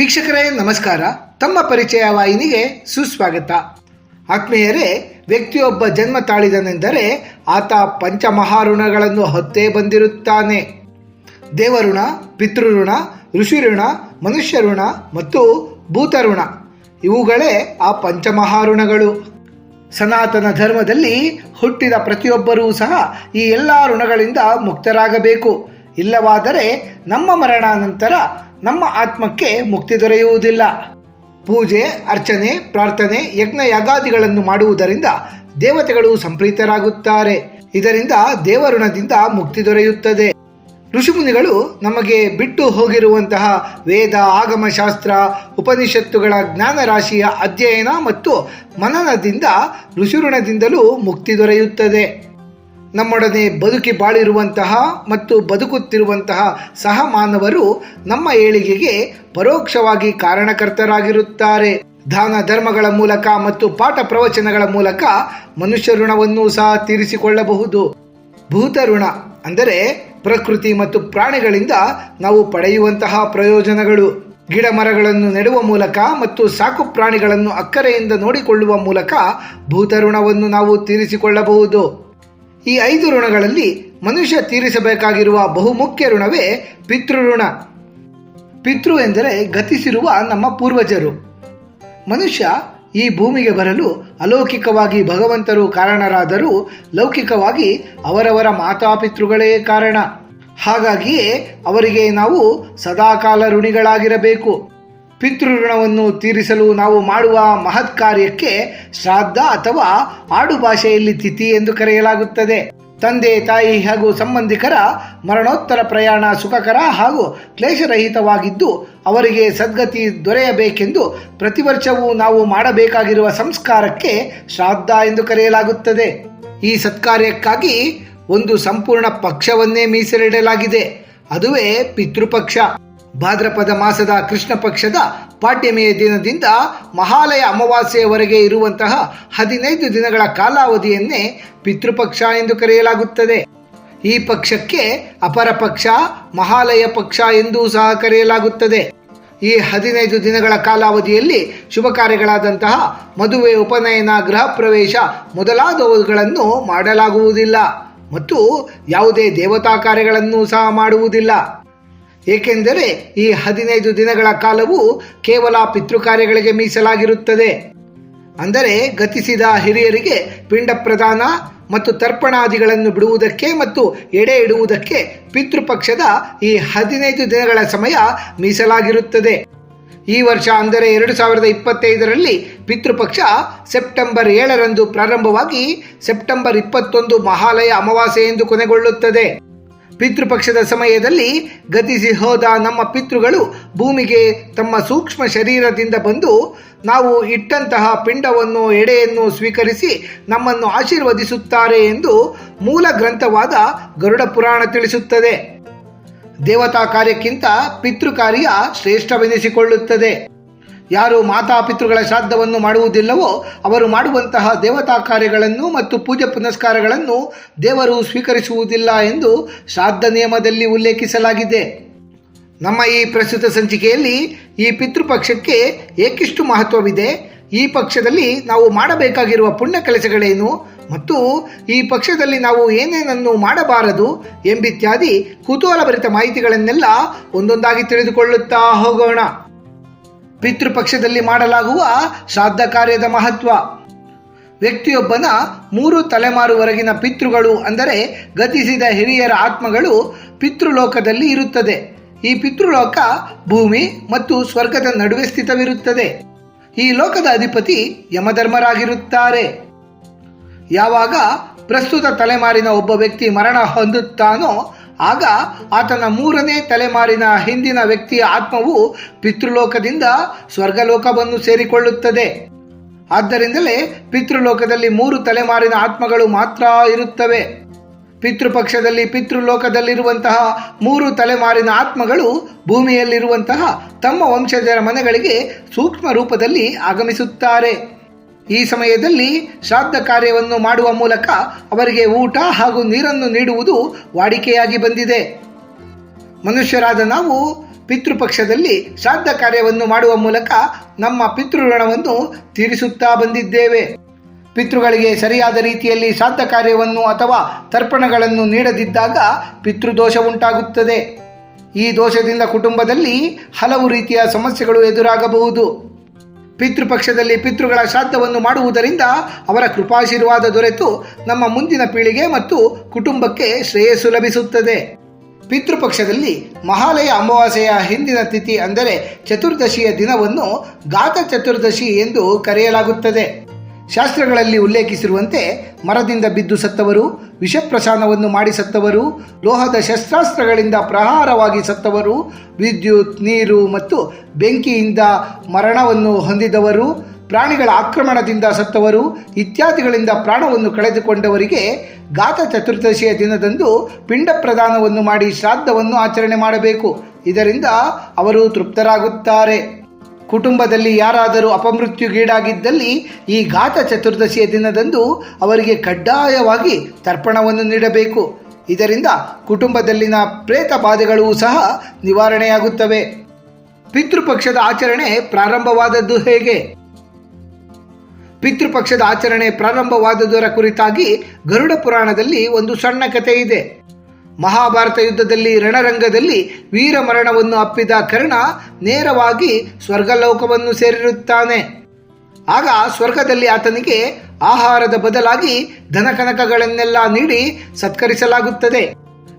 ವೀಕ್ಷಕರೇ, ನಮಸ್ಕಾರ. ತಮ್ಮ ಪರಿಚಯ ವಾಹಿನಿಗೆ ಸುಸ್ವಾಗತ. ಆತ್ಮೀಯರೇ, ವ್ಯಕ್ತಿಯೊಬ್ಬ ಜನ್ಮ ತಾಳಿದನೆಂದರೆ ಆತ ಪಂಚಮಹಾಋಣಗಳನ್ನು ಹೊತ್ತೇ ಬಂದಿರುತ್ತಾನೆ. ದೇವಋಣ ಪಿತೃಋಣ, ಋಷಿಋಣ, ಮನುಷ್ಯಋಣ ಮತ್ತು ಭೂತಋಣ. ಇವುಗಳೇ ಆ ಪಂಚಮಹಾಋಣಗಳು ಸನಾತನ ಧರ್ಮದಲ್ಲಿ ಹುಟ್ಟಿದ ಪ್ರತಿಯೊಬ್ಬರೂ ಸಹ ಈ ಎಲ್ಲ ಋಣಗಳಿಂದ ಮುಕ್ತರಾಗಬೇಕು. ಇಲ್ಲವಾದರೆ ನಮ್ಮ ಮರಣಾನಂತರ ನಮ್ಮ ಆತ್ಮಕ್ಕೆ ಮುಕ್ತಿ ದೊರೆಯುವುದಿಲ್ಲ. ಪೂಜೆ, ಅರ್ಚನೆ, ಪ್ರಾರ್ಥನೆ, ಯಜ್ಞ ಯಾಗಾದಿಗಳನ್ನು ಮಾಡುವುದರಿಂದ ದೇವತೆಗಳು ಸಂಪ್ರೀತರಾಗುತ್ತಾರೆ. ಇದರಿಂದ ದೇವಋಣದಿಂದ ಮುಕ್ತಿ ದೊರೆಯುತ್ತದೆ. ಋಷಿಮುನಿಗಳು ನಮಗೆ ಬಿಟ್ಟು ಹೋಗಿರುವಂತಹ ವೇದ, ಆಗಮಶಾಸ್ತ್ರ, ಉಪನಿಷತ್ತುಗಳ ಜ್ಞಾನ ರಾಶಿಯ ಅಧ್ಯಯನ ಮತ್ತು ಮನನದಿಂದ ಋಷಿಋಣದಿಂದಲೂ ಮುಕ್ತಿ ದೊರೆಯುತ್ತದೆ. ನಮ್ಮೊಡನೆ ಬದುಕಿ ಬಾಳಿರುವಂತಹ ಮತ್ತು ಬದುಕುತ್ತಿರುವಂತಹ ಸಹ ಮಾನವರು ನಮ್ಮ ಏಳಿಗೆಗೆ ಪರೋಕ್ಷವಾಗಿ ಕಾರಣಕರ್ತರಾಗಿರುತ್ತಾರೆ. ದಾನ ಧರ್ಮಗಳ ಮೂಲಕ ಮತ್ತು ಪಾಠ ಪ್ರವಚನಗಳ ಮೂಲಕ ಮನುಷ್ಯ ಋಣವನ್ನು ಸಹ ತೀರಿಸಿಕೊಳ್ಳಬಹುದು. ಭೂತ ಋಣ ಅಂದರೆ ಪ್ರಕೃತಿ ಮತ್ತು ಪ್ರಾಣಿಗಳಿಂದ ನಾವು ಪಡೆಯುವಂತಹ ಪ್ರಯೋಜನಗಳು. ಗಿಡ ಮರಗಳನ್ನು ನೆಡುವ ಮೂಲಕ ಮತ್ತು ಸಾಕು ಪ್ರಾಣಿಗಳನ್ನು ಅಕ್ಕರೆಯಿಂದ ನೋಡಿಕೊಳ್ಳುವ ಮೂಲಕ ಭೂತ ಋಣವನ್ನು ನಾವು ತೀರಿಸಿಕೊಳ್ಳಬಹುದು. ಈ ಐದು ಋಣಗಳಲ್ಲಿ ಮನುಷ್ಯ ತೀರಿಸಬೇಕಾಗಿರುವ ಬಹುಮುಖ್ಯ ಋಣವೇ ಪಿತೃಋಣ. ಪಿತೃ ಎಂದರೆ ಗತಿಸಿರುವ ನಮ್ಮ ಪೂರ್ವಜರು. ಮನುಷ್ಯ ಈ ಭೂಮಿಗೆ ಬರಲು ಅಲೌಕಿಕವಾಗಿ ಭಗವಂತರು ಕಾರಣರಾದರೂ ಲೌಕಿಕವಾಗಿ ಅವರವರ ಮಾತಾಪಿತೃಗಳೇ ಕಾರಣ. ಹಾಗಾಗಿಯೇ ಅವರಿಗೆ ನಾವು ಸದಾಕಾಲ ಋಣಿಗಳಾಗಿರಬೇಕು. ಪಿತೃಋಣವನ್ನು ತೀರಿಸಲು ನಾವು ಮಾಡುವ ಮಹತ್ ಕಾರ್ಯಕ್ಕೆ ಶ್ರಾದ್ದ ಅಥವಾ ಆಡುಭಾಷೆಯಲ್ಲಿ ತಿಥಿ ಎಂದು ಕರೆಯಲಾಗುತ್ತದೆ. ತಂದೆ, ತಾಯಿ ಹಾಗೂ ಸಂಬಂಧಿಕರ ಮರಣೋತ್ತರ ಪ್ರಯಾಣ ಸುಖಕರ ಹಾಗೂ ಕ್ಲೇಶರಹಿತವಾಗಿದ್ದು, ಅವರಿಗೆ ಸದ್ಗತಿ ದೊರೆಯಬೇಕೆಂದು ಪ್ರತಿ ವರ್ಷವೂ ನಾವು ಮಾಡಬೇಕಾಗಿರುವ ಸಂಸ್ಕಾರಕ್ಕೆ ಶ್ರಾದ್ದ ಎಂದು ಕರೆಯಲಾಗುತ್ತದೆ. ಈ ಸತ್ಕಾರ್ಯಕ್ಕಾಗಿ ಒಂದು ಸಂಪೂರ್ಣ ಪಕ್ಷವನ್ನೇ ಮೀಸಲಿಡಲಾಗಿದೆ. ಅದುವೇ ಪಿತೃಪಕ್ಷ. ಭಾದ್ರಪದ ಮಾಸದ ಕೃಷ್ಣ ಪಕ್ಷದ ದಿನದಿಂದ ಮಹಾಲಯ ಅಮಾವಾಸ್ಯೆಯವರೆಗೆ ಇರುವಂತಹ ಹದಿನೈದು ದಿನಗಳ ಕಾಲಾವಧಿಯನ್ನೇ ಪಿತೃಪಕ್ಷ ಎಂದು ಕರೆಯಲಾಗುತ್ತದೆ. ಈ ಪಕ್ಷಕ್ಕೆ ಅಪರ ಪಕ್ಷ, ಮಹಾಲಯ ಪಕ್ಷ ಎಂದೂ ಸಹ ಕರೆಯಲಾಗುತ್ತದೆ. ಈ ಹದಿನೈದು ದಿನಗಳ ಕಾಲಾವಧಿಯಲ್ಲಿ ಶುಭ ಕಾರ್ಯಗಳಾದಂತಹ ಮದುವೆ, ಉಪನಯನ, ಗೃಹ ಪ್ರವೇಶ ಮೊದಲಾದವುಗಳನ್ನು ಮಾಡಲಾಗುವುದಿಲ್ಲ ಮತ್ತು ಯಾವುದೇ ದೇವತಾ ಕಾರ್ಯಗಳನ್ನು ಸಹ ಮಾಡುವುದಿಲ್ಲ. ಏಕೆಂದರೆ ಈ ಹದಿನೈದು ದಿನಗಳ ಕಾಲವು ಕೇವಲ ಪಿತೃಕಾರ್ಯಗಳಿಗೆ ಮೀಸಲಾಗಿರುತ್ತದೆ. ಅಂದರೆ ಗತಿಸಿದ ಹಿರಿಯರಿಗೆ ಪಿಂಡ ಪ್ರದಾನ ಮತ್ತು ತರ್ಪಣಾದಿಗಳನ್ನು ಬಿಡುವುದಕ್ಕೆ ಮತ್ತು ಎಡೆ ಇಡುವುದಕ್ಕೆ ಪಿತೃಪಕ್ಷದ ಈ ಹದಿನೈದು ದಿನಗಳ ಸಮಯ ಮೀಸಲಾಗಿರುತ್ತದೆ. ಈ ವರ್ಷ ಅಂದರೆ ಎರಡು ಸಾವಿರದ ಇಪ್ಪತ್ತೈದರಲ್ಲಿ ಪಿತೃಪಕ್ಷ ಸೆಪ್ಟೆಂಬರ್ ಏಳರಂದು ಪ್ರಾರಂಭವಾಗಿ ಸೆಪ್ಟೆಂಬರ್ ಇಪ್ಪತ್ತೊಂದು ಮಹಾಲಯ ಅಮಾವಾಸ್ಯೆ ಎಂದು ಕೊನೆಗೊಳ್ಳುತ್ತದೆ. ಪಿತೃಪಕ್ಷದ ಸಮಯದಲ್ಲಿ ಗತಿಸಿ ಹೋದ ನಮ್ಮ ಪಿತೃಗಳು ಭೂಮಿಗೆ ತಮ್ಮ ಸೂಕ್ಷ್ಮ ಶರೀರದಿಂದ ಬಂದು ನಾವು ಇಟ್ಟಂತಹ ಪಿಂಡವನ್ನು, ಎಡೆಯನ್ನು ಸ್ವೀಕರಿಸಿ ನಮ್ಮನ್ನು ಆಶೀರ್ವದಿಸುತ್ತಾರೆ ಎಂದು ಮೂಲ ಗ್ರಂಥವಾದ ಗರುಡ ಪುರಾಣ ತಿಳಿಸುತ್ತದೆ. ದೇವತಾ ಕಾರ್ಯಕ್ಕಿಂತ ಪಿತೃ ಕಾರ್ಯ ಶ್ರೇಷ್ಠವೆನಿಸಿಕೊಳ್ಳುತ್ತದೆ. ಯಾರು ಮಾತಾಪಿತೃಗಳ ಶ್ರಾದ್ದವನ್ನು ಮಾಡುವುದಿಲ್ಲವೋ ಅವರು ಮಾಡುವಂತಹ ದೇವತಾ ಕಾರ್ಯಗಳನ್ನು ಮತ್ತು ಪೂಜೆ ಪುನಸ್ಕಾರಗಳನ್ನು ದೇವರು ಸ್ವೀಕರಿಸುವುದಿಲ್ಲ ಎಂದು ಶ್ರಾದ್ದ ನಿಯಮದಲ್ಲಿ ಉಲ್ಲೇಖಿಸಲಾಗಿದೆ. ನಮ್ಮ ಈ ಪ್ರಸ್ತುತ ಸಂಚಿಕೆಯಲ್ಲಿ ಈ ಪಿತೃಪಕ್ಷಕ್ಕೆ ಏಕಿಷ್ಟು ಮಹತ್ವವಿದೆ. ಈ ಪಕ್ಷದಲ್ಲಿ ನಾವು ಮಾಡಬೇಕಾಗಿರುವ ಪುಣ್ಯ ಕೆಲಸಗಳೇನು ಮತ್ತು ಈ ಪಕ್ಷದಲ್ಲಿ ನಾವು ಏನೇನನ್ನು ಮಾಡಬಾರದು ಎಂಬಿತ್ಯಾದಿ ಕುತೂಹಲಭರಿತ ಮಾಹಿತಿಗಳನ್ನೆಲ್ಲ ಒಂದೊಂದಾಗಿ ತಿಳಿದುಕೊಳ್ಳುತ್ತಾ ಹೋಗೋಣ. ಪಿತೃಪಕ್ಷದಲ್ಲಿ ಮಾಡಲಾಗುವ ಶ್ರಾದ್ದ ಕಾರ್ಯದ ಮಹತ್ವ. ವ್ಯಕ್ತಿಯೊಬ್ಬನ ಮೂರು ತಲೆಮಾರುವರೆಗಿನ ಪಿತೃಗಳು ಅಂದರೆ ಗತಿಸಿದ ಹಿರಿಯರ ಆತ್ಮಗಳು ಪಿತೃಲೋಕದಲ್ಲಿ ಇರುತ್ತದೆ. ಈ ಪಿತೃಲೋಕ ಭೂಮಿ ಮತ್ತು ಸ್ವರ್ಗದ ನಡುವೆ ಸ್ಥಿತವಿರುತ್ತದೆ. ಈ ಲೋಕದ ಅಧಿಪತಿ ಯಮಧರ್ಮರಾಗಿರುತ್ತಾರೆ. ಯಾವಾಗ ಪ್ರಸ್ತುತ ತಲೆಮಾರಿನ ಒಬ್ಬ ವ್ಯಕ್ತಿ ಮರಣ ಹೊಂದುತ್ತಾನೋ ಆಗ ಆತನ ಮೂರನೇ ತಲೆಮಾರಿನ ಹಿಂದಿನ ವ್ಯಕ್ತಿಯ ಆತ್ಮವು ಪಿತೃಲೋಕದಿಂದ ಸ್ವರ್ಗಲೋಕವನ್ನು ಸೇರಿಕೊಳ್ಳುತ್ತದೆ. ಆದ್ದರಿಂದಲೇ ಪಿತೃಲೋಕದಲ್ಲಿ ಮೂರು ತಲೆಮಾರಿನ ಆತ್ಮಗಳು ಮಾತ್ರ ಇರುತ್ತವೆ. ಪಿತೃಪಕ್ಷದಲ್ಲಿ ಪಿತೃಲೋಕದಲ್ಲಿರುವಂತಹ ಮೂರು ತಲೆಮಾರಿನ ಆತ್ಮಗಳು ಭೂಮಿಯಲ್ಲಿರುವಂತಹ ತಮ್ಮ ವಂಶಜರ ಮನೆಗಳಿಗೆ ಸೂಕ್ಷ್ಮ ರೂಪದಲ್ಲಿ ಆಗಮಿಸುತ್ತಾರೆ. ಈ ಸಮಯದಲ್ಲಿ ಶ್ರಾದ್ದ ಕಾರ್ಯವನ್ನು ಮಾಡುವ ಮೂಲಕ ಅವರಿಗೆ ಊಟ ಹಾಗೂ ನೀರನ್ನು ನೀಡುವುದು ವಾಡಿಕೆಯಾಗಿ ಬಂದಿದೆ. ಮನುಷ್ಯರಾದ ನಾವು ಪಿತೃಪಕ್ಷದಲ್ಲಿ ಶ್ರಾದ್ದ ಕಾರ್ಯವನ್ನು ಮಾಡುವ ಮೂಲಕ ನಮ್ಮ ಪಿತೃಋಣವನ್ನು ತೀರಿಸುತ್ತಾ ಬಂದಿದ್ದೇವೆ. ಪಿತೃಗಳಿಗೆ ಸರಿಯಾದ ರೀತಿಯಲ್ಲಿ ಶ್ರಾದ್ದ ಕಾರ್ಯವನ್ನು ಅಥವಾ ತರ್ಪಣಗಳನ್ನು ನೀಡದಿದ್ದಾಗ ಪಿತೃದೋಷ ಉಂಟಾಗುತ್ತದೆ. ಈ ದೋಷದಿಂದ ಕುಟುಂಬದಲ್ಲಿ ಹಲವು ರೀತಿಯ ಸಮಸ್ಯೆಗಳು ಎದುರಾಗಬಹುದು. ಪಿತೃಪಕ್ಷದಲ್ಲಿ ಪಿತೃಗಳ ಶ್ರಾದ್ದವನ್ನು ಮಾಡುವುದರಿಂದ ಅವರ ಕೃಪಾಶೀರ್ವಾದ ದೊರೆತು ನಮ್ಮ ಮುಂದಿನ ಪೀಳಿಗೆ ಮತ್ತು ಕುಟುಂಬಕ್ಕೆ ಶ್ರೇಯಸ್ಸು ಲಭಿಸುತ್ತದೆ. ಪಿತೃಪಕ್ಷದಲ್ಲಿ ಮಹಾಲಯ ಅಮಾವಾಸ್ಯೆಯ ಹಿಂದಿನ ತಿಥಿ ಅಂದರೆ ಚತುರ್ದಶಿಯ ದಿನವನ್ನು ಗಾತ ಚತುರ್ದಶಿ ಎಂದು ಕರೆಯಲಾಗುತ್ತದೆ. ಶಾಸ್ತ್ರಗಳಲ್ಲಿ ಉಲ್ಲೇಖಿಸಿರುವಂತೆ ಮರದಿಂದ ಬಿದ್ದು ಸತ್ತವರು ವಿಷಪ್ರಸಾನವನ್ನು ಮಾಡಿ ಸತ್ತವರು, ಲೋಹದ ಶಸ್ತ್ರಾಸ್ತ್ರಗಳಿಂದ ಪ್ರಹಾರವಾಗಿ ಸತ್ತವರು, ವಿದ್ಯುತ್, ನೀರು ಮತ್ತು ಬೆಂಕಿಯಿಂದ ಮರಣವನ್ನು ಹೊಂದಿದವರು, ಪ್ರಾಣಿಗಳ ಆಕ್ರಮಣದಿಂದ ಸತ್ತವರು ಇತ್ಯಾದಿಗಳಿಂದ ಪ್ರಾಣವನ್ನು ಕಳೆದುಕೊಂಡವರಿಗೆ ಗಾತ ಚತುರ್ದಶಿಯ ದಿನದಂದು ಪಿಂಡ ಪ್ರದಾನವನ್ನು ಮಾಡಿ ಶ್ರಾದ್ದವನ್ನು ಆಚರಣೆ ಮಾಡಬೇಕು. ಇದರಿಂದ ಅವರು ತೃಪ್ತರಾಗುತ್ತಾರೆ. ಕುಟುಂಬದಲ್ಲಿ ಯಾರಾದರೂ ಅಪಮೃತ್ಯುಗೀಡಾಗಿದ್ದಲ್ಲಿ ಈ ಘಾತ ಚತುರ್ದಶಿಯ ದಿನದಂದು ಅವರಿಗೆ ಕಡ್ಡಾಯವಾಗಿ ತರ್ಪಣವನ್ನು ನೀಡಬೇಕು. ಇದರಿಂದ ಕುಟುಂಬದಲ್ಲಿನ ಪ್ರೇತ ಬಾಧೆಗಳೂ ಸಹ ನಿವಾರಣೆಯಾಗುತ್ತವೆ. ಪಿತೃಪಕ್ಷದ ಆಚರಣೆ ಪ್ರಾರಂಭವಾದದ್ದು ಹೇಗೆ? ಪಿತೃಪಕ್ಷದ ಆಚರಣೆ ಪ್ರಾರಂಭವಾದದರ ಕುರಿತಾಗಿ ಗರುಡ ಪುರಾಣದಲ್ಲಿ ಒಂದು ಸಣ್ಣ ಕಥೆ ಇದೆ ಮಹಾಭಾರತ ಯುದ್ಧದಲ್ಲಿ ರಣರಂಗದಲ್ಲಿ ವೀರಮರಣವನ್ನು ಅಪ್ಪಿದ ಕರ್ಣ ನೇರವಾಗಿ ಸ್ವರ್ಗಲೋಕವನ್ನು ಸೇರಿರುತ್ತಾನೆ. ಆಗ ಸ್ವರ್ಗದಲ್ಲಿ ಆತನಿಗೆ ಆಹಾರದ ಬದಲಾಗಿ ಧನಕನಕಗಳನ್ನೆಲ್ಲ ನೀಡಿ ಸತ್ಕರಿಸಲಾಗುತ್ತದೆ.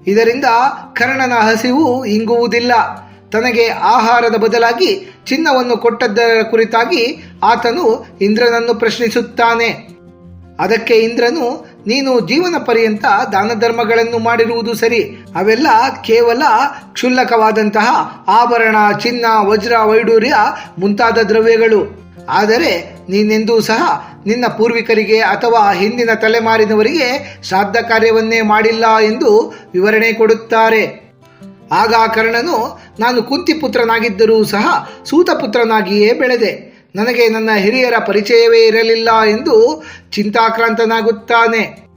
ಇದರಿಂದ ಕರ್ಣನ ಹಸಿವು ಇಂಗುವುದಿಲ್ಲ. ತನಗೆ ಆಹಾರದ ಬದಲಾಗಿ ಚಿನ್ನವನ್ನು ಕೊಟ್ಟದ್ದರ ಕುರಿತಾಗಿ ಆತನು ಇಂದ್ರನನ್ನು ಪ್ರಶ್ನಿಸುತ್ತಾನೆ. ಅದಕ್ಕೆ ಇಂದ್ರನು, ನೀನು ಜೀವನ ಪರ್ಯಂತ ದಾನ ಧರ್ಮಗಳನ್ನು ಮಾಡಿರುವುದು ಸರಿ. ಅವೆಲ್ಲ ಕೇವಲ ಕ್ಷುಲ್ಲಕವಾದಂತಹ ಆಭರಣ, ಚಿನ್ನ, ವಜ್ರ ವೈಡೂರ್ಯ ಮುಂತಾದ ದ್ರವ್ಯಗಳು. ಆದರೆ ನೀನೆಂದೂ ಸಹ ನಿನ್ನ ಪೂರ್ವಿಕರಿಗೆ ಅಥವಾ ಹಿಂದಿನ ತಲೆಮಾರಿನವರಿಗೆ ಶ್ರಾದ್ದ ಕಾರ್ಯವನ್ನೇ ಮಾಡಿಲ್ಲ ಎಂದು ವಿವರಣೆ ಕೊಡುತ್ತಾರೆ. ಆಗ ಕರ್ಣನು, ನಾನು ಕುಂತಿಪುತ್ರನಾಗಿದ್ದರೂ ಸಹ ಸೂತಪುತ್ರನಾಗಿಯೇ ಬೆಳೆದೆ. ನನಗೆ ನನ್ನ ಹಿರಿಯರ ಪರಿಚಯವೇ ಇರಲಿಲ್ಲ ಎಂದು ಚಿಂತಾಕ್ರಾಂತನಾಗುತ್ತಾನೆ.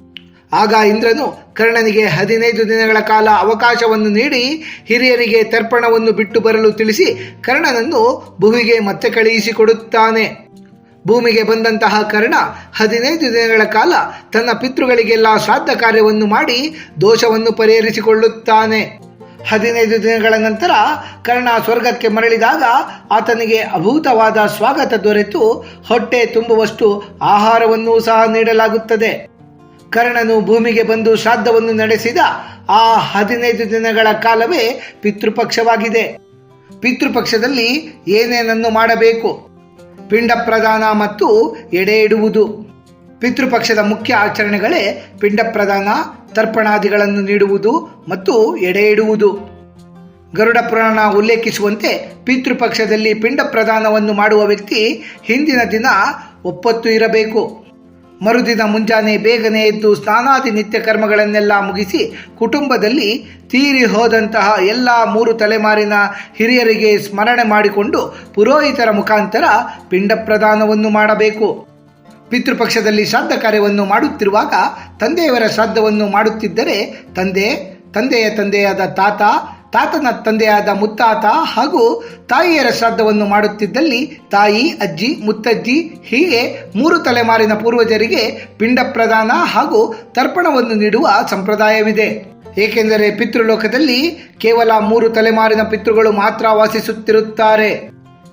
ಆಗ ಇಂದ್ರನು ಕರ್ಣನಿಗೆ ಹದಿನೈದು ದಿನಗಳ ಕಾಲ ಅವಕಾಶವನ್ನು ನೀಡಿ ಹಿರಿಯರಿಗೆ ತರ್ಪಣವನ್ನು ಬಿಟ್ಟು ಬರಲು ತಿಳಿಸಿ ಕರ್ಣನನ್ನು ಭೂಮಿಗೆ ಮತ್ತೆ ಕಳುಹಿಸಿಕೊಡುತ್ತಾನೆ. ಭೂಮಿಗೆ ಬಂದಂತಹ ಕರ್ಣ ಹದಿನೈದು ದಿನಗಳ ಕಾಲ ತನ್ನ ಪಿತೃಗಳಿಗೆಲ್ಲ ಶ್ರಾದ್ದ ಕಾರ್ಯವನ್ನು ಮಾಡಿ ದೋಷವನ್ನು ಪರಿಹರಿಸಿಕೊಳ್ಳುತ್ತಾನೆ. ಹದಿನೈದು ದಿನಗಳ ನಂತರ ಕರ್ಣ ಸ್ವರ್ಗಕ್ಕೆ ಮರಳಿದಾಗ ಆತನಿಗೆ ಅಭೂತವಾದ ಸ್ವಾಗತ ದೊರೆತು ಹೊಟ್ಟೆ ತುಂಬುವಷ್ಟು ಆಹಾರವನ್ನು ಸಹ ನೀಡಲಾಗುತ್ತದೆ. ಕರ್ಣನು ಭೂಮಿಗೆ ಬಂದು ಶ್ರಾದ್ದವನ್ನು ನಡೆಸಿದ ಆ ಹದಿನೈದು ದಿನಗಳ ಕಾಲವೇ ಪಿತೃಪಕ್ಷವಾಗಿದೆ. ಪಿತೃಪಕ್ಷದಲ್ಲಿ ಏನೇನನ್ನು ಮಾಡಬೇಕು? ಪಿಂಡ ಪ್ರದಾನ ಮತ್ತು ಎಡೆ ಇಡುವುದು. ಪಿತೃಪಕ್ಷದ ಮುಖ್ಯ ಆಚರಣೆಗಳೇ ಪಿಂಡ ಪ್ರದಾನ ತರ್ಪಣಾದಿಗಳನ್ನು ನೀಡುವುದು ಮತ್ತು ಎಡೆ ಇಡುವುದು ಗರುಡ ಪುರಾಣ ಉಲ್ಲೇಖಿಸುವಂತೆ ಪಿತೃಪಕ್ಷದಲ್ಲಿ ಪಿಂಡ ಪ್ರದಾನವನ್ನು ಮಾಡುವ ವ್ಯಕ್ತಿ ಹಿಂದಿನ ದಿನ ಒಪ್ಪತ್ತು ಇರಬೇಕು. ಮರುದಿನ ಮುಂಜಾನೆ ಬೇಗನೆ ಎದ್ದು ಸ್ನಾನಾದಿ ನಿತ್ಯ ಕರ್ಮಗಳನ್ನೆಲ್ಲ ಮುಗಿಸಿ ಕುಟುಂಬದಲ್ಲಿ ತೀರಿ ಹೋದಂತಹ ಎಲ್ಲ ಮೂರು ತಲೆಮಾರಿನ ಹಿರಿಯರಿಗೆ ಸ್ಮರಣೆ ಮಾಡಿಕೊಂಡು ಪುರೋಹಿತರ ಮುಖಾಂತರ ಪಿಂಡ ಪ್ರದಾನವನ್ನು ಮಾಡಬೇಕು. ಪಿತೃಪಕ್ಷದಲ್ಲಿ ಶ್ರಾದ್ದ ಕಾರ್ಯವನ್ನು ಮಾಡುತ್ತಿರುವಾಗ ತಂದೆಯವರ ಶ್ರಾದ್ದವನ್ನು ಮಾಡುತ್ತಿದ್ದರೆ ತಂದೆ, ತಂದೆಯ ತಂದೆಯಾದ ತಾತ, ತಾತನ ತಂದೆಯಾದ ಮುತ್ತಾತ ಹಾಗೂ ತಾಯಿಯರ ಶ್ರಾದ್ದವನ್ನು ಮಾಡುತ್ತಿದ್ದಲ್ಲಿ ತಾಯಿ, ಅಜ್ಜಿ, ಮುತ್ತಜ್ಜಿ ಹೀಗೆ ಮೂರು ತಲೆಮಾರಿನ ಪೂರ್ವಜರಿಗೆ ಪಿಂಡ ಪ್ರದಾನ ಹಾಗೂ ತರ್ಪಣವನ್ನು ನೀಡುವ ಸಂಪ್ರದಾಯವಿದೆ. ಏಕೆಂದರೆ ಪಿತೃಲೋಕದಲ್ಲಿ ಕೇವಲ ಮೂರು ತಲೆಮಾರಿನ ಪಿತೃಗಳು ಮಾತ್ರ ವಾಸಿಸುತ್ತಿರುತ್ತಾರೆ.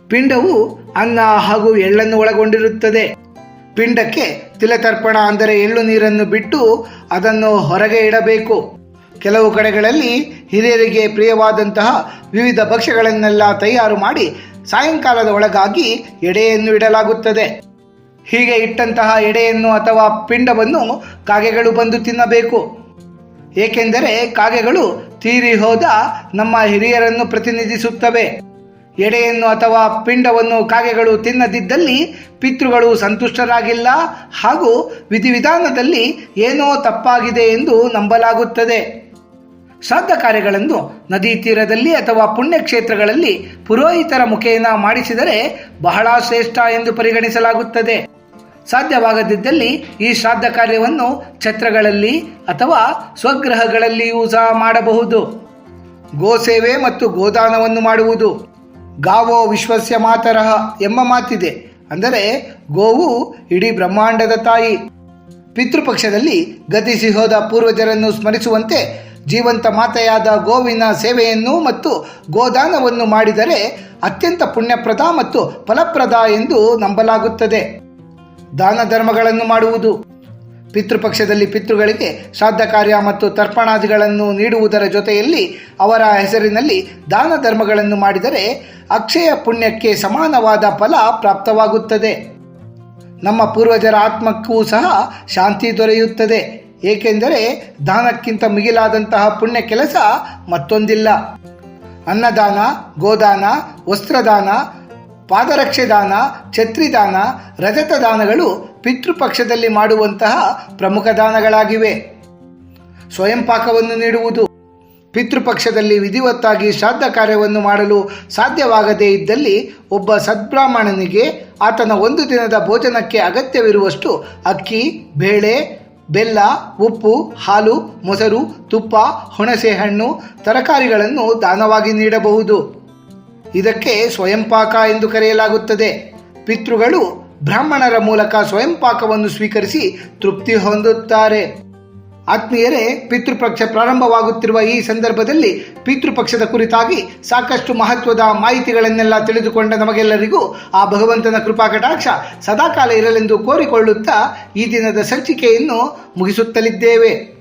ಪಿಂಡವು ಅನ್ನ ಹಾಗೂ ಎಳ್ಳನ್ನು ಒಳಗೊಂಡಿರುತ್ತದೆ. ಪಿಂಡಕ್ಕೆ ತಿಲತರ್ಪಣ ಅಂದರೆ ಎಳ್ಳು ನೀರನ್ನು ಬಿಟ್ಟು ಅದನ್ನು ಹೊರಗೆ ಇಡಬೇಕು. ಕೆಲವು ಕಡೆಗಳಲ್ಲಿ ಹಿರಿಯರಿಗೆ ಪ್ರಿಯವಾದಂತಹ ವಿವಿಧ ಭಕ್ಷ್ಯಗಳನ್ನೆಲ್ಲ ತಯಾರು ಮಾಡಿ ಸಾಯಂಕಾಲದ ಒಳಗಾಗಿ ಎಡೆಯನ್ನು ಇಡಲಾಗುತ್ತದೆ. ಹೀಗೆ ಇಟ್ಟಂತಹ ಎಡೆಯನ್ನು ಅಥವಾ ಪಿಂಡವನ್ನು ಕಾಗೆಗಳು ಬಂದು ತಿನ್ನಬೇಕು. ಏಕೆಂದರೆ ಕಾಗೆಗಳು ತೀರಿ ಹೋದ ನಮ್ಮ ಹಿರಿಯರನ್ನು ಪ್ರತಿನಿಧಿಸುತ್ತವೆ. ಎಡೆಯನ್ನು ಅಥವಾ ಪಿಂಡವನ್ನು ಕಾಗೆಗಳು ತಿನ್ನದಿದ್ದಲ್ಲಿ ಪಿತೃಗಳು ಸಂತುಷ್ಟರಾಗಿಲ್ಲ ಹಾಗೂ ವಿಧಿವಿಧಾನದಲ್ಲಿ ಏನೋ ತಪ್ಪಾಗಿದೆ ಎಂದು ನಂಬಲಾಗುತ್ತದೆ. ಶ್ರಾದ್ದ ಕಾರ್ಯಗಳನ್ನು ನದಿ ತೀರದಲ್ಲಿ ಅಥವಾ ಪುಣ್ಯಕ್ಷೇತ್ರಗಳಲ್ಲಿ ಪುರೋಹಿತರ ಮುಖೇನ ಮಾಡಿಸಿದರೆ ಬಹಳ ಶ್ರೇಷ್ಠ ಎಂದು ಪರಿಗಣಿಸಲಾಗುತ್ತದೆ. ಸಾಧ್ಯವಾಗದಿದ್ದಲ್ಲಿ ಈ ಶ್ರಾದ್ದ ಕಾರ್ಯವನ್ನು ಛತ್ರಗಳಲ್ಲಿ ಅಥವಾ ಸ್ವಗ್ರಹಗಳಲ್ಲಿಯೂ ಸಹ ಮಾಡಬಹುದು. ಗೋಸೇವೆ ಮತ್ತು ಗೋದಾನವನ್ನು ಮಾಡುವುದು. ಗಾವೋ ವಿಶ್ವಸ್ಯ ಮಾತರಹ ಎಂಬ ಮಾತಿದೆ. ಅಂದರೆ, ಗೋವು ಇಡೀ ಬ್ರಹ್ಮಾಂಡದ ತಾಯಿ. ಪಿತೃಪಕ್ಷದಲ್ಲಿ ಗತಿಸಿ ಹೋದ ಪೂರ್ವಜರನ್ನು ಸ್ಮರಿಸುವಂತೆ ಜೀವಂತ ಮಾತೆಯಾದ ಗೋವಿನ ಸೇವೆಯನ್ನು ಮತ್ತು ಗೋದಾನವನ್ನು ಮಾಡಿದರೆ ಅತ್ಯಂತ ಪುಣ್ಯಪ್ರದ ಮತ್ತು ಫಲಪ್ರದ ಎಂದು ನಂಬಲಾಗುತ್ತದೆ. ದಾನ ಧರ್ಮಗಳನ್ನು ಮಾಡುವುದು. ಪಿತೃಪಕ್ಷದಲ್ಲಿ ಪಿತೃಗಳಿಗೆ ಶ್ರಾದ್ದ ಕಾರ್ಯ ಮತ್ತು ತರ್ಪಣಾದಿಗಳನ್ನು ನೀಡುವುದರ ಜೊತೆಯಲ್ಲಿ ಅವರ ಹೆಸರಿನಲ್ಲಿ ದಾನ ಧರ್ಮಗಳನ್ನು ಮಾಡಿದರೆ ಅಕ್ಷಯ ಪುಣ್ಯಕ್ಕೆ ಸಮಾನವಾದ ಫಲ ಪ್ರಾಪ್ತವಾಗುತ್ತದೆ. ನಮ್ಮ ಪೂರ್ವಜರ ಆತ್ಮಕ್ಕೂ ಸಹ ಶಾಂತಿ ದೊರೆಯುತ್ತದೆ. ಏಕೆಂದರೆ ದಾನಕ್ಕಿಂತ ಮಿಗಿಲಾದಂತಹ ಪುಣ್ಯ ಕೆಲಸ ಮತ್ತೊಂದಿಲ್ಲ. ಅನ್ನದಾನ, ಗೋದಾನ, ವಸ್ತ್ರದಾನ ಪಾದರಕ್ಷೆ ದಾನ ಛತ್ರಿದಾನ ರಜತ ದಾನಗಳು ಪಿತೃಪಕ್ಷದಲ್ಲಿ ಮಾಡುವಂತಹ ಪ್ರಮುಖ ದಾನಗಳಾಗಿವೆ. ಸ್ವಯಂ ಪಾಕವನ್ನು ನೀಡುವುದು, ಪಿತೃಪಕ್ಷದಲ್ಲಿ ವಿಧಿವತ್ತಾಗಿ ಶ್ರಾದ್ದ ಕಾರ್ಯವನ್ನು ಮಾಡಲು ಸಾಧ್ಯವಾಗದೇ ಇದ್ದಲ್ಲಿ ಒಬ್ಬ ಸದ್ಬ್ರಾಹ್ಮಣನಿಗೆ ಆತನ ಒಂದು ದಿನದ ಭೋಜನಕ್ಕೆ ಅಗತ್ಯವಿರುವಷ್ಟು ಅಕ್ಕಿ, ಬೇಳೆ, ಬೆಲ್ಲ, ಉಪ್ಪು, ಹಾಲು, ಮೊಸರು, ತುಪ್ಪ, ಹುಣಸೆಹಣ್ಣು, ತರಕಾರಿಗಳನ್ನು ದಾನವಾಗಿ ನೀಡಬಹುದು. ಇದಕ್ಕೆ ಸ್ವಯಂಪಾಕ ಎಂದು ಕರೆಯಲಾಗುತ್ತದೆ. ಪಿತೃಗಳು ಬ್ರಾಹ್ಮಣರ ಮೂಲಕ ಸ್ವಯಂಪಾಕವನ್ನು ಸ್ವೀಕರಿಸಿ ತೃಪ್ತಿ ಹೊಂದುತ್ತಾರೆ. ಆತ್ಮೀಯರೇ, ಪಿತೃಪಕ್ಷ ಪ್ರಾರಂಭವಾಗುತ್ತಿರುವ ಈ ಸಂದರ್ಭದಲ್ಲಿ ಪಿತೃಪಕ್ಷದ ಕುರಿತಾಗಿ ಸಾಕಷ್ಟು ಮಹತ್ವದ ಮಾಹಿತಿಗಳನ್ನೆಲ್ಲ ತಿಳಿದುಕೊಂಡ ನಮಗೆಲ್ಲರಿಗೂ ಆ ಭಗವಂತನ ಕೃಪಾ ಕಟಾಕ್ಷ ಸದಾಕಾಲ ಇರಲೆಂದು ಕೋರಿಕೊಳ್ಳುತ್ತಾ ಈ ದಿನದ ಸಂಚಿಕೆಯನ್ನು ಮುಗಿಸುತ್ತಲಿದ್ದೇವೆ.